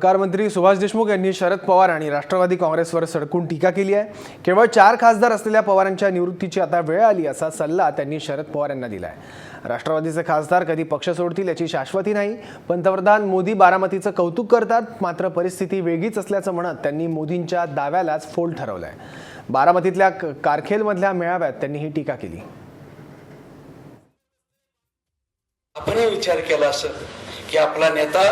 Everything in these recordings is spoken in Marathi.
सहकार मंत्री सुभाष देशमुख यांनी शरद पवार आणि राष्ट्रवादी काँग्रेसवर सडकून टीका केली आहे. केवळ चार खासदार असलेल्या पवारांच्या निवृत्तीची आता वेळ आली असा सल्ला त्यांनी शरद पवार यांना दिला आहे राष्ट्रवादीचे खासदार कधी पक्ष सोडतील याची शाश्वती नाही. पंतप्रधान मोदी बारामतीचं कौतुक करतात मात्र परिस्थिती वेगळीच असल्याचं म्हणत त्यांनी मोदींच्या दाव्यालाच फोल आहे बारामतीतल्या कारखेलमधल्या मेळाव्यात त्यांनी ही टीका केली. आपणही विचार केला असं की आपला नेता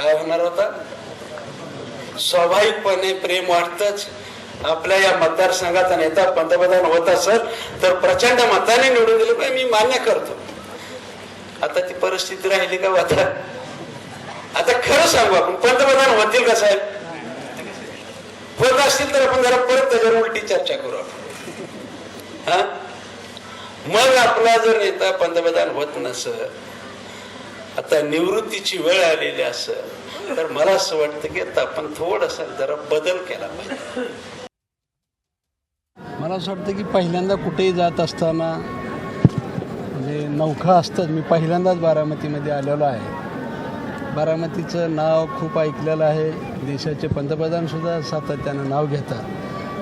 काय होणार होता? स्वाभाविकपणे प्रेम वाटतच. आपल्या या मतदारसंघाचा नेता पंतप्रधान होत असेल तर प्रचंड मताने निवडून दिले पाहिजे मी मान्य करतो. आता ती परिस्थिती राहिली का हो आता? आता खरं सांगू आपण पंतप्रधान होतील का साहेब? होत असतील तर आपण जरा परत त्याच्यावर उलटी चर्चा करू आपण. हा? मग आपला जर नेता पंतप्रधान होत नसत आता निवृत्तीची वेळ आलेली असं तर मला असं वाटतं की आता आपण थोडस जरा बदल केला पाहिजे. मला असं वाटतं की पहिल्यांदा कुठेही जात असताना म्हणजे नौखा असतात मी पहिल्यांदाच बारामतीमध्ये आलेलो आहे. बारामतीचं नाव खूप ऐकलेलं आहे. देशाचे पंतप्रधानसुद्धा सातत्यानं नाव घेतात.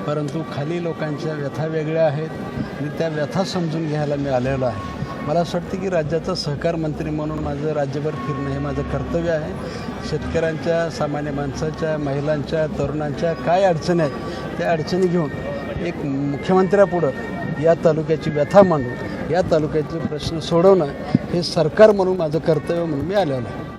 परंतु खाली लोकांच्या व्यथा वेगळ्या आहेत आणि त्या व्यथा समजून घ्यायला मी आलेलो आहे. मला असं वाटतं की राज्याचा सहकार मंत्री म्हणून माझं राज्यभर फिरणं हे माझं कर्तव्य आहे. शेतकऱ्यांच्या सामान्य माणसाच्या महिलांच्या तरुणांच्या काय अडचणी आहेत त्या अडचणी घेऊन एक मुख्यमंत्र्यापुढं या तालुक्याची व्यथा मांडून या तालुक्याचे प्रश्न सोडवणं हे सरकार म्हणून माझं कर्तव्य म्हणून मी आलेलो आहे.